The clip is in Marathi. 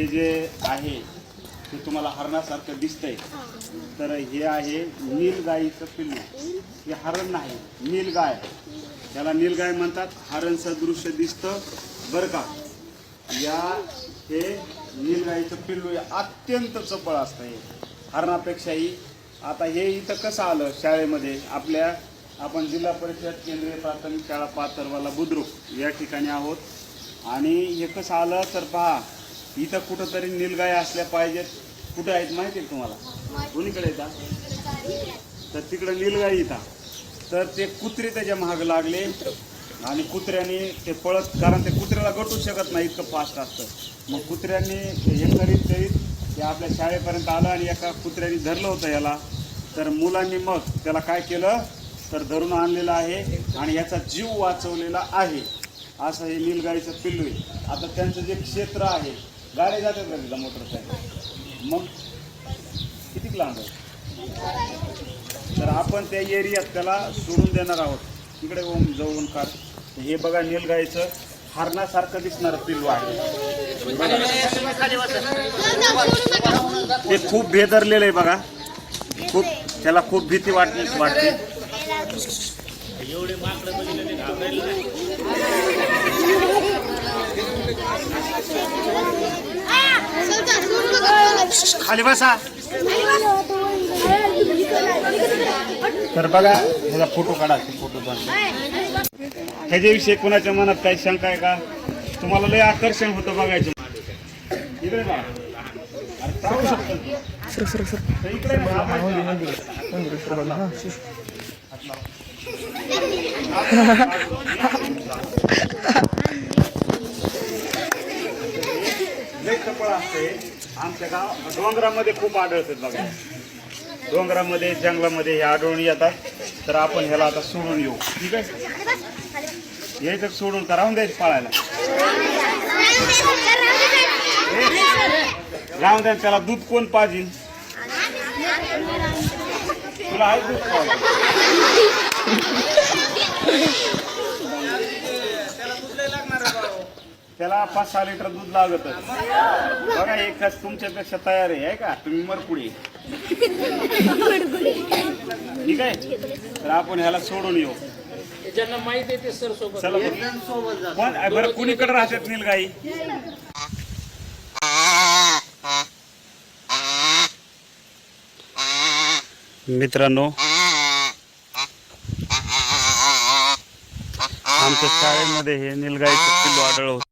हे जे आहे ते तुम्हाला हरणासारखं दिसतंय. तर हे आहे नीलगाईचं पिल्लू. हे हरण नाही नीलगाय. त्याला नीलगाय म्हणतात. हरण सदृश्य दिसतं. बरं का? या हे नीलगाईचं पिल्लू हे अत्यंत चपळ असतं हे. हरणापेक्षाही. आता हे इथं कसं आलं शाळेमध्ये? आपल्या आपण जिल्हा परिषद केंद्रीय प्राथमिक शाळा पातरवाला बुद्रुक या ठिकाणी आहोत. आणि हे कसं आलं? तर पहा. इथं कुठंतरी नीलगाय असल्या पाहिजेत. कुठं आहेत माहिती आहे तुम्हाला? कोणीकडे येतात तर तिकडं नीलगाई येतात तर ते कुत्रे त्याच्या महाग लागले. आणि कुत्र्याने ते पळत कारण ते कुत्र्याला गटू शकत नाही इतकं फास्ट असतं. मग कुत्र्याने हे करीत करीत ते आपल्या शाळेपर्यंत आलं आणि एका कुत्र्याने धरलं होतं याला. तर मुलांनी मग त्याला काय केलं? तर धरून आणलेलं आहे आणि याचा जीव वाचवलेला आहे. असं हे नीलगाईचं पिल्लू आहे. आता त्यांचं जे क्षेत्र आहे गाडी जातात का तिथं मोटरसायकल मग? किती लांब आहे? तर आपण त्या एरियात त्याला सोडून देणार आहोत. इकडे ओम जाऊन काढ हे बघा नीलगाईचं. हरणासारखं दिसणार पिल्लू आहे. ते खूप भेदरलेलं आहे बघा. खूप त्याला खूप भीती वाटते. वाटते खाली बसा. तर बघा ह्याचा फोटो काढा फोटो ह्याच्याविषयी कोणाच्या मनात काही शंका आहे का? तुम्हाला लय आकर्षण होतं बघायचं. इकडे इकडे बघा. लय आहे. आमच्या गाव डोंगरामध्ये खूप आढळतात बघा. डोंगरामध्ये जंगलामध्ये हे आढळून येतात. तर आपण ह्याला आता सोडून येऊ. ठीक आहे? यायचं सोडून तर राहून द्यायचं पाळायला. राहून द्यायचं त्याला दूध कोण पाहिजे तुला आहे दूध पाहिजे. त्याला पाच सहा लिटर दूध लागत बघा एकच तुमच्यापेक्षा तयार आहे का? तुम्ही मरकुडी ठीक आहे? तर आपण ह्याला सोडून येऊ. ज्यांना माहिती आहे ते सर सोबत. चला बरं. कोण? बरं कुणीकडे राहतात नीलगाई? मित्रांनो आमच्या शाळेमध्ये हे निलगाईचं पिल्लू आढळ होतं.